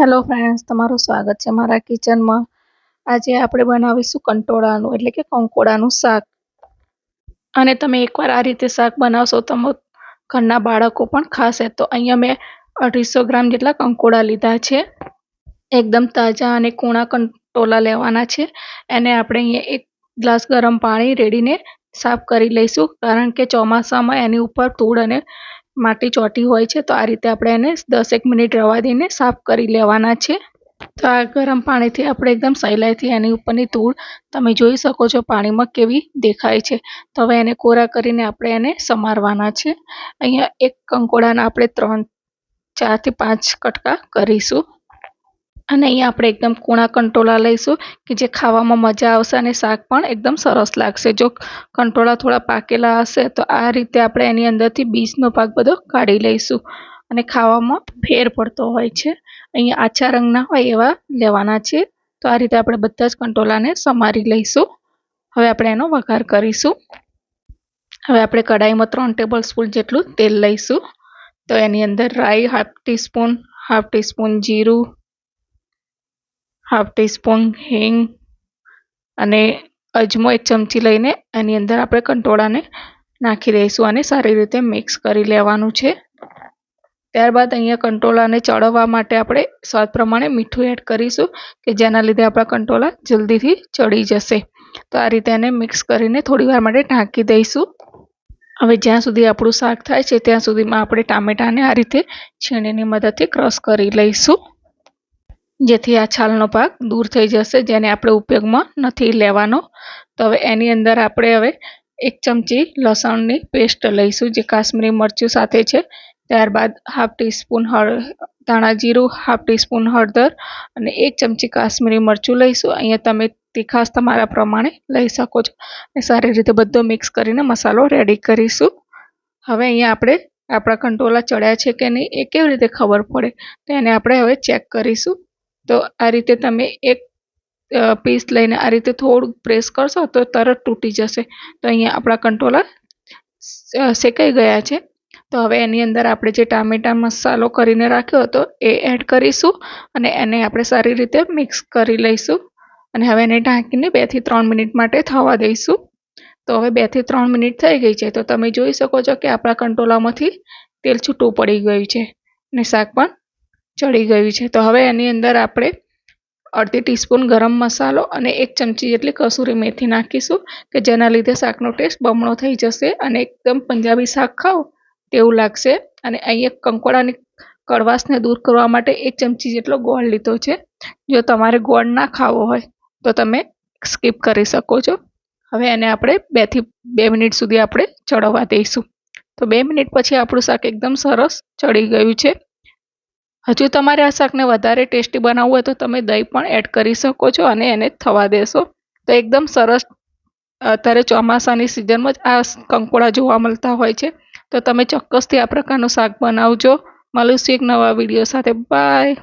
Hello friends તમારું સ્વાગત છે મારા કિચનમાં આજે આપણે બનાવીશું કંટોળાનું, એટલે કે કંકોડાનું શાક. અને તમે એકવાર આ રીતે શાક બનાવશો તો ઘરના બાળકો પણ ખાશે. તો અહીંયા મેં અઢીસો ગ્રામ જેટલા કંકોડા લીધા છે. એકદમ તાજા અને કૂણા કંટોળા લેવાના છે. એને આપણે અહીંયા એક ગ્લાસ ગરમ પાણી રેડીને સાફ કરી લઈશું. કારણ કે ચોમાસામાં એની ઉપર ધૂળ અને માટી ચોટી હોય છે, તો આ રીતે આપણે એને દસેક મિનિટ રવા દઈને સાફ કરી લેવાના છે. તો આ ગરમ પાણીથી આપણે એકદમ સહેલાઈથી એની ઉપરની ધૂળ તમે જોઈ શકો છો પાણીમાં કેવી દેખાય છે. તો હવે એને કોરા કરીને આપણે એને સમારવાના છે. અહીંયા એક કંકોડાના આપણે ત્રણ, ચારથી પાંચ કટકા કરીશું. અને અહીંયા આપણે એકદમ કૂણા કંટોળા લઈશું કે જે ખાવામાં મજા આવશે અને શાક પણ એકદમ સરસ લાગશે. જો કંટોળા થોડા પાકેલા હશે તો આ રીતે આપણે એની અંદરથી બીજનો ભાગ બધો કાઢી લઈશું અને ખાવામાં ફેર પડતો હોય છે. અહીંયા આછા રંગના હોય એવા લેવાના છે તો આ રીતે આપણે બધા જ કંટોલાને સમારી લઈશું. હવે આપણે એનો વઘાર કરીશું. હવે આપણે કઢાઈમાં ત્રણ ટેબલ સ્પૂન જેટલું તેલ લઈશું. તો એની અંદર રાઈ હાફ ટીસ્પૂન હાફ ટીસ્પૂન જીરું હાફ ટીસ્પૂન હિંગ અને અજમો એક ચમચી લઈને એની અંદર આપણે કંટોળાને નાખી દઈશું અને સારી રીતે મિક્સ કરી લેવાનું છે. ત્યારબાદ અહીંયા કંટોળાને ચડવવા માટે આપણે સ્વાદ પ્રમાણે મીઠું એડ કરીશું કે જેના લીધે આપણા કંટોળા જલ્દીથી ચડી જશે. તો આ રીતે એને મિક્સ કરીને થોડી વાર માટે ઢાંકી દઈશું. હવે જ્યાં સુધી આપણું શાક થાય છે ત્યાં સુધીમાં આપણે ટામેટાને આ રીતે છીણીની મદદથી ક્રશ કરી લઈશું. જેથી આ છાલનો ભાગ દૂર થઈ જશે, જેને આપણે ઉપયોગમાં નથી લેવાનો. તો હવે એની અંદર આપણે હવે એક ચમચી લસણની પેસ્ટ લઈશું, જે કાશ્મીરી મરચું સાથે છે. ત્યારબાદ હાફ ટીસ્પૂન હળ, ધાણા જીરું, હાફ ટીસ્પૂન હળદર અને એક ચમચી કાશ્મીરી મરચું લઈશું. અહીંયા તમે તીખાશ તમારા પ્રમાણે લઈ શકો છો. અને સારી રીતે બધો મિક્સ કરીને મસાલો રેડી કરીશું. હવે અહીંયા આપણે આપણા કંટોલા ચડ્યા છે કે નહીં એ કેવી રીતે ખબર પડે, તો એને આપણે હવે ચેક કરીશું. તો આ રીતે તમે એક પીસ લઈને આ રીતે થોડુંક પ્રેસ કરશો તો તરત તૂટી જશે. તો અહીંયા આપણા કંટ્રોલર શેકાઈ ગયા છે. તો હવે એની અંદર આપણે જે ટામેટા મસાલો કરીને રાખ્યો હતો એ એડ કરીશું અને એને આપણે સારી રીતે મિક્સ કરી લઈશું. અને હવે એને ઢાંકીને બેથી ત્રણ મિનિટ માટે થવા દઈશું. તો હવે બેથી ત્રણ મિનિટ થઈ ગઈ છે. તો તમે જોઈ શકો છો કે આપણા કંટોલામાંથી તેલ છૂટું પડી ગયું છે. અને શાક પણ ચડી ગયું છે. તો હવે એની અંદર આપણે અડધી ટીસ્પૂન ગરમ મસાલો અને એક ચમચી જેટલી કસૂરી મેથી નાખીશું, કે જેના લીધે શાકનો ટેસ્ટ બમણો થઈ જશે અને એકદમ પંજાબી શાક ખાઓ તેવું લાગશે. અને અહીંયા કંકોડાની કડવાશને દૂર કરવા માટે એક ચમચી જેટલો ગોળ લીધો છે. જો તમારે ગોળ ના ખાવો હોય, તો તમે સ્કીપ કરી શકો છો. હવે એને આપણે બેથી બે મિનિટ સુધી આપણે ચડવા દઈશું. તો બે મિનિટ પછી આપણું શાક એકદમ સરસ ચડી ગયું છે. હજુ તમારે આ શાકને વધારે ટેસ્ટી બનાવવું હોય તો તમે દહીં પણ એડ કરી શકો છો અને એને થવા દેશો. તો એકદમ સરસ, અત્યારે ચોમાસાની સિઝનમાં જ આ કંકોડા જોવા મળતા હોય છે. તો તમે ચોક્કસથી આ પ્રકારનું શાક બનાવજો. મળીશું એક નવા વીડિયો સાથે. બાય